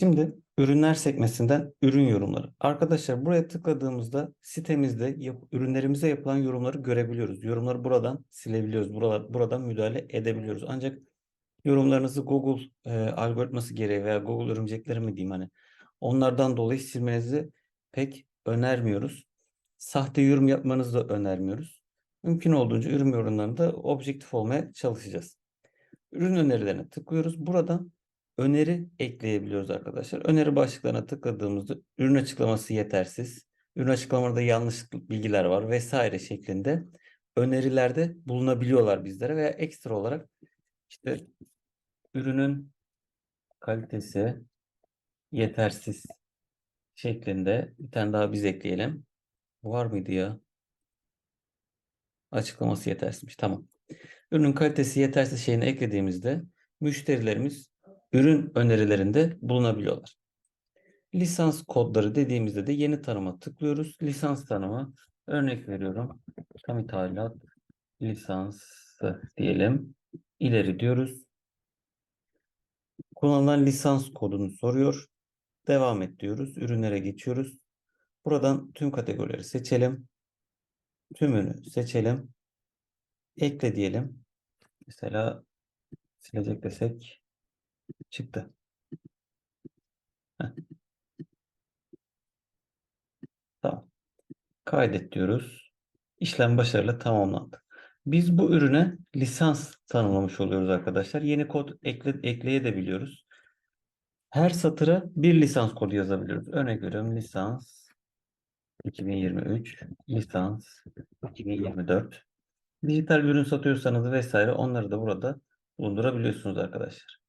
Şimdi ürünler sekmesinden ürün yorumları. Arkadaşlar buraya tıkladığımızda sitemizde yap- ürünlerimize yapılan yorumları görebiliyoruz. Yorumları buradan silebiliyoruz. Buralar, buradan müdahale edebiliyoruz. Ancak yorumlarınızı Google e, algoritması gereği veya Google örümcekleri mi diyeyim hani onlardan dolayı silmenizi pek önermiyoruz. Sahte yorum yapmanızı da önermiyoruz. Mümkün olduğunca ürün yorumlarında objektif olmaya çalışacağız. Ürün önerilerine tıklıyoruz. Buradan öneri ekleyebiliyoruz arkadaşlar. Öneri başlıklarına tıkladığımızda ürün açıklaması yetersiz, ürün açıklamalarda yanlış bilgiler var vesaire şeklinde önerilerde bulunabiliyorlar bizlere veya ekstra olarak işte ürünün kalitesi yetersiz şeklinde bir tane daha biz ekleyelim. Var mıydı ya? Açıklaması yetersizmiş. Tamam. Ürünün kalitesi yetersiz şeyini eklediğimizde müşterilerimiz ürün önerilerinde bulunabiliyorlar. Lisans kodları dediğimizde de yeni tanıma tıklıyoruz. Lisans tanımı örnek veriyorum. Tam ithalat lisansı diyelim. İleri diyoruz. Kullanılan lisans kodunu soruyor. Devam et diyoruz. Ürünlere geçiyoruz. Buradan tüm kategorileri seçelim. Tümünü seçelim. Ekle diyelim. Mesela silecek desek çıktı. Heh. Tamam. Kaydet diyoruz. İşlem başarılı tamamlandı. Biz bu ürüne lisans tanımlamış oluyoruz arkadaşlar. Yeni kod ekle, ekleyebiliyoruz. Her satıra bir lisans kodu yazabiliyoruz. Örnek veriyorum lisans 2023, lisans 2024. Dijital ürün satıyorsanız vesaire onları da burada bulundurabiliyorsunuz arkadaşlar.